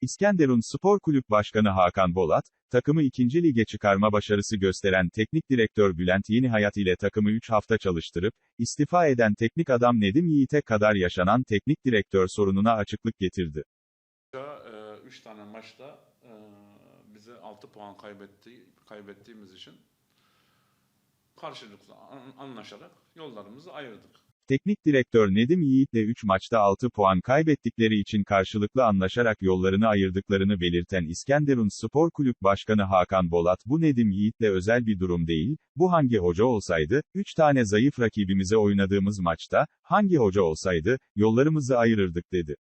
İskenderun Spor Kulüp Başkanı Hakan Bolat, takımı 2. lige çıkarma başarısı gösteren teknik direktör Bülent Yenihayat ile takımı 3 hafta çalıştırıp, istifa eden teknik adam Nedim Yiğit'e kadar yaşanan teknik direktör sorununa açıklık getirdi. 3 tane maçta e, bize 6 puan kaybetti, kaybettiğimiz için karşılıklı an- anlaşarak yollarımızı ayırdık. Teknik direktör Nedim Yiğit'le 3 maçta 6 puan kaybettikleri için karşılıklı anlaşarak yollarını ayırdıklarını belirten İskenderun Spor Kulüp Başkanı Hakan Bolat bu Nedim Yiğit'le özel bir durum değil, bu hangi hoca olsaydı, 3 tane zayıf rakibimize oynadığımız maçta, hangi hoca olsaydı, yollarımızı ayırırdık dedi.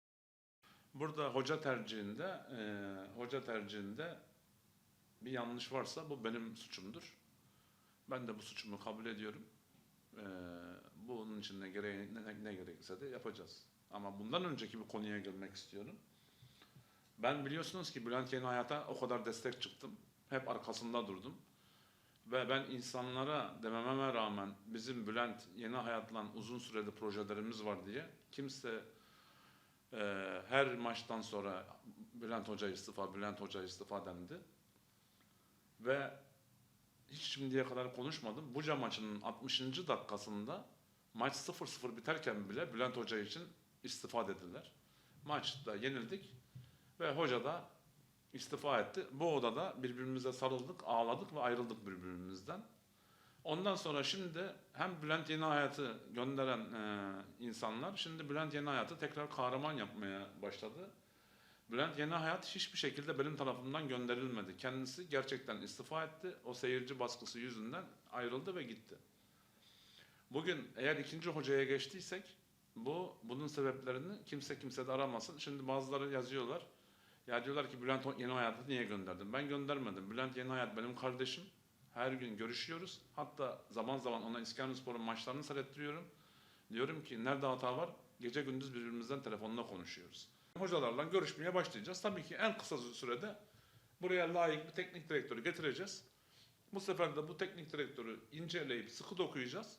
Burada hoca tercihinde, e, hoca tercihinde bir yanlış varsa bu benim suçumdur. Ben de bu suçumu kabul ediyorum. E, bunun için ne, gereği, ne, ne gerekirse de yapacağız. Ama bundan önceki bir konuya gelmek istiyorum. Ben biliyorsunuz ki Bülent Yeni Hayat'a o kadar destek çıktım. Hep arkasında durdum. Ve ben insanlara demememe rağmen bizim Bülent Yeni Hayat'la uzun süreli projelerimiz var diye kimse ee, her maçtan sonra Bülent Hoca istifa, Bülent Hoca istifa dendi. Ve hiç şimdiye kadar konuşmadım. Buca maçının 60. dakikasında maç 0-0 biterken bile Bülent Hoca için istifa dediler. Maçta yenildik ve hoca da istifa etti. Bu odada birbirimize sarıldık, ağladık ve ayrıldık birbirimizden. Ondan sonra şimdi hem Bülent Yeni Hayat'ı gönderen e, insanlar şimdi Bülent Yeni Hayat'ı tekrar kahraman yapmaya başladı. Bülent Yeni Hayat hiçbir şekilde benim tarafımdan gönderilmedi. Kendisi gerçekten istifa etti. O seyirci baskısı yüzünden ayrıldı ve gitti. Bugün eğer ikinci hocaya geçtiysek bu bunun sebeplerini kimse kimse de aramasın. Şimdi bazıları yazıyorlar. Ya diyorlar ki Bülent Yeni Hayat'ı niye gönderdin? Ben göndermedim. Bülent Yeni Hayat benim kardeşim. Her gün görüşüyoruz. Hatta zaman zaman ona İskenderunspor'un maçlarını seyrettiriyorum. Diyorum ki nerede hata var? Gece gündüz birbirimizden telefonla konuşuyoruz. Hocalarla görüşmeye başlayacağız. Tabii ki en kısa sürede buraya layık bir teknik direktörü getireceğiz. Bu sefer de bu teknik direktörü inceleyip sıkı dokuyacağız.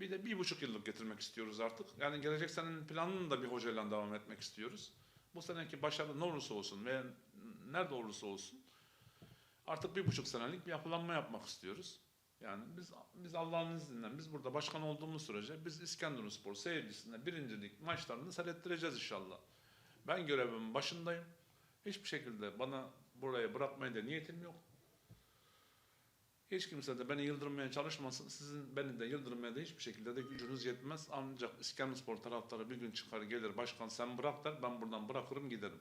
Bir de bir buçuk yıllık getirmek istiyoruz artık. Yani gelecek senenin planını da bir hocayla devam etmek istiyoruz. Bu seneki başarı ne olursa olsun veya nerede olursa olsun artık bir buçuk senelik bir yapılanma yapmak istiyoruz. Yani biz biz Allah'ın izniyle biz burada başkan olduğumuz sürece biz İskenderunspor seyircisine birincilik maçlarını seyrettireceğiz inşallah. Ben görevimin başındayım. Hiçbir şekilde bana buraya bırakmaya da niyetim yok. Hiç kimse de beni yıldırmaya çalışmasın. Sizin beni de yıldırmaya da hiçbir şekilde de gücünüz yetmez. Ancak İskenderunspor taraftarı bir gün çıkar gelir başkan sen bırak der. Ben buradan bırakırım giderim.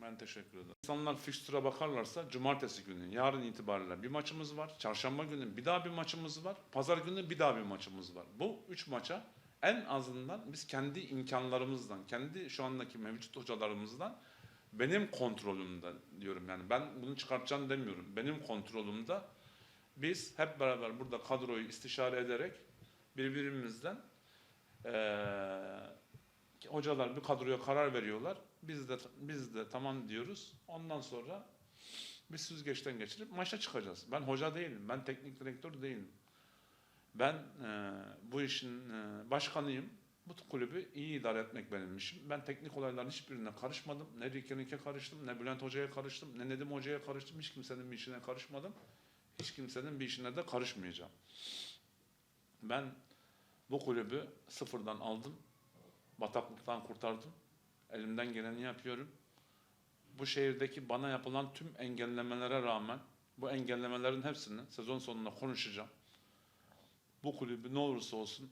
Ben teşekkür ederim. İnsanlar fikstüre bakarlarsa cumartesi günü yarın itibariyle bir maçımız var. Çarşamba günü bir daha bir maçımız var. Pazar günü bir daha bir maçımız var. Bu üç maça en azından biz kendi imkanlarımızdan, kendi şu andaki mevcut hocalarımızdan benim kontrolümde diyorum yani ben bunu çıkartacağım demiyorum. Benim kontrolümde biz hep beraber burada kadroyu istişare ederek birbirimizden eee hocalar bir kadroya karar veriyorlar. Biz de biz de tamam diyoruz. Ondan sonra bir süzgeçten geçirip maça çıkacağız. Ben hoca değilim. Ben teknik direktör değilim. Ben e, bu işin e, başkanıyım. Bu kulübü iyi idare etmek benim işim. Ben teknik olayların hiçbirine karışmadım. Ne Rikenik'e karıştım, ne Bülent Hoca'ya karıştım, ne Nedim Hoca'ya karıştım. Hiç kimsenin bir işine karışmadım. Hiç kimsenin bir işine de karışmayacağım. Ben bu kulübü sıfırdan aldım bataklıktan kurtardım. Elimden geleni yapıyorum. Bu şehirdeki bana yapılan tüm engellemelere rağmen bu engellemelerin hepsini sezon sonunda konuşacağım. Bu kulübü ne olursa olsun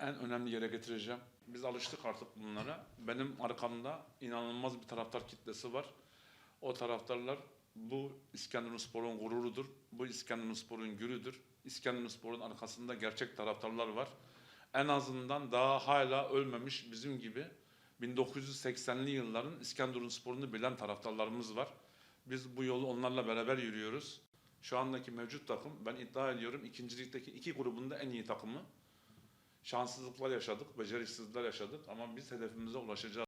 en önemli yere getireceğim. Biz alıştık artık bunlara. Benim arkamda inanılmaz bir taraftar kitlesi var. O taraftarlar bu İskenderunspor'un gururudur. Bu İskenderunspor'un gülüdür. İskenderunspor'un arkasında gerçek taraftarlar var en azından daha hala ölmemiş bizim gibi 1980'li yılların İskenderunspor'unu bilen taraftarlarımız var. Biz bu yolu onlarla beraber yürüyoruz. Şu andaki mevcut takım ben iddia ediyorum ikincilikteki iki grubunda en iyi takımı. Şanssızlıklar yaşadık, beceriksizlikler yaşadık ama biz hedefimize ulaşacağız.